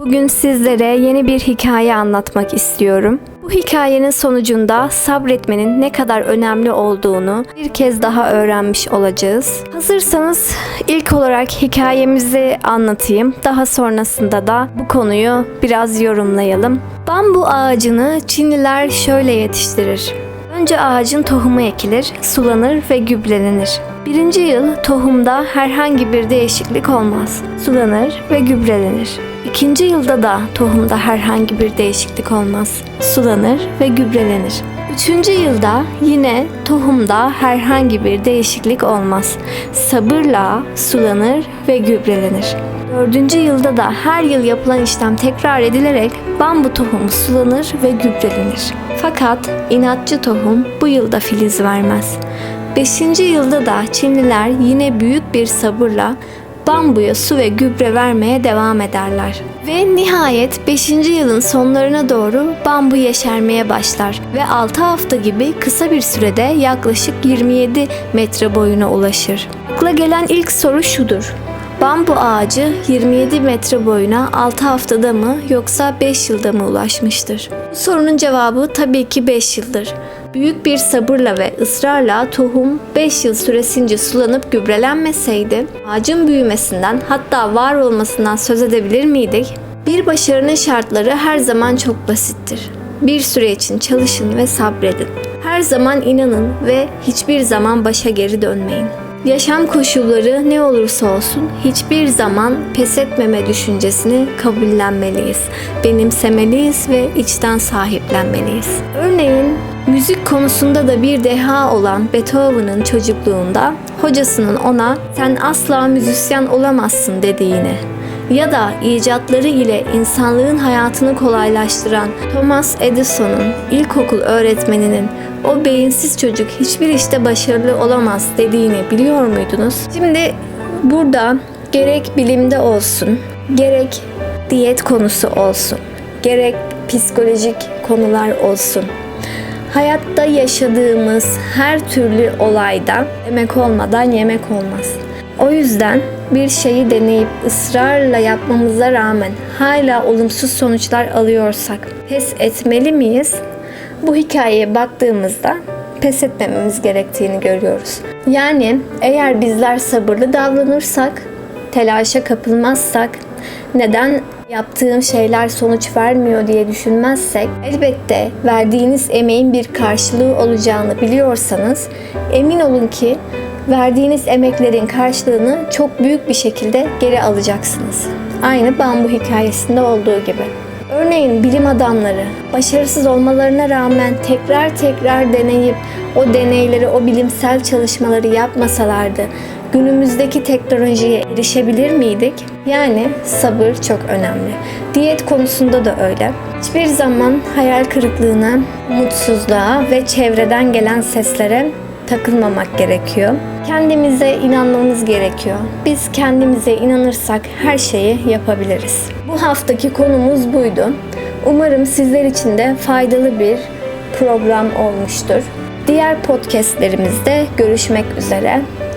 Bugün sizlere yeni bir hikaye anlatmak istiyorum. Bu hikayenin sonucunda sabretmenin ne kadar önemli olduğunu bir kez daha öğrenmiş olacağız. Hazırsanız ilk olarak hikayemizi anlatayım. Daha sonrasında da bu konuyu biraz yorumlayalım. Bambu ağacını Çinliler şöyle yetiştirir. Önce ağacın tohumu ekilir, sulanır ve gübrelenir. Birinci yıl tohumda herhangi bir değişiklik olmaz. Sulanır ve gübrelenir. İkinci yılda da tohumda herhangi bir değişiklik olmaz. Sulanır ve gübrelenir. Üçüncü yılda yine tohumda herhangi bir değişiklik olmaz. Sabırla sulanır ve gübrelenir. Dördüncü yılda da her yıl yapılan işlem tekrar edilerek bambu tohumu sulanır ve gübrelenir. Fakat inatçı tohum bu yılda filiz vermez. Beşinci yılda da Çinliler yine büyük bir sabırla bambuya su ve gübre vermeye devam ederler. Ve nihayet 5. yılın sonlarına doğru bambu yeşermeye başlar ve 6 hafta gibi kısa bir sürede yaklaşık 27 metre boyuna ulaşır. Akla gelen ilk soru şudur. Bambu ağacı 27 metre boyuna 6 haftada mı yoksa 5 yılda mı ulaşmıştır? Bu sorunun cevabı tabii ki 5 yıldır. Büyük bir sabırla ve ısrarla tohum 5 yıl süresince sulanıp gübrelenmeseydi ağacın büyümesinden hatta var olmasından söz edebilir miydik? Bir başarının şartları her zaman çok basittir. Bir süre için çalışın ve sabredin. Her zaman inanın ve hiçbir zaman başa geri dönmeyin. Yaşam koşulları ne olursa olsun hiçbir zaman pes etmeme düşüncesini kabullenmeliyiz. Benimsemeliyiz ve içten sahiplenmeliyiz. Örneğin müzik konusunda da bir deha olan Beethoven'ın çocukluğunda hocasının ona sen asla müzisyen olamazsın dediğini ya da icatları ile insanlığın hayatını kolaylaştıran Thomas Edison'un ilkokul öğretmeninin o beyinsiz çocuk hiçbir işte başarılı olamaz dediğini biliyor muydunuz? Şimdi burada gerek bilimde olsun, gerek diyet konusu olsun, gerek psikolojik konular olsun. Hayatta yaşadığımız her türlü olayda emek olmadan yemek olmaz. O yüzden bir şeyi deneyip ısrarla yapmamıza rağmen hala olumsuz sonuçlar alıyorsak pes etmeli miyiz? Bu hikayeye baktığımızda pes etmememiz gerektiğini görüyoruz. Yani eğer bizler sabırlı davranırsak, telaşa kapılmazsak, neden yaptığım şeyler sonuç vermiyor diye düşünmezsek, elbette verdiğiniz emeğin bir karşılığı olacağını biliyorsanız, emin olun ki verdiğiniz emeklerin karşılığını çok büyük bir şekilde geri alacaksınız. Aynı bambu hikayesinde olduğu gibi. Örneğin bilim adamları başarısız olmalarına rağmen tekrar tekrar deneyip o deneyleri, o bilimsel çalışmaları yapmasalardı günümüzdeki teknolojiye erişebilir miydik? Yani sabır çok önemli. Diyet konusunda da öyle. Hiçbir zaman hayal kırıklığına, mutsuzluğa ve çevreden gelen seslere takılmamak gerekiyor. Kendimize inanmamız gerekiyor. Biz kendimize inanırsak her şeyi yapabiliriz. Bu haftaki konumuz buydu. Umarım sizler için de faydalı bir program olmuştur. Diğer podcastlerimizde görüşmek üzere.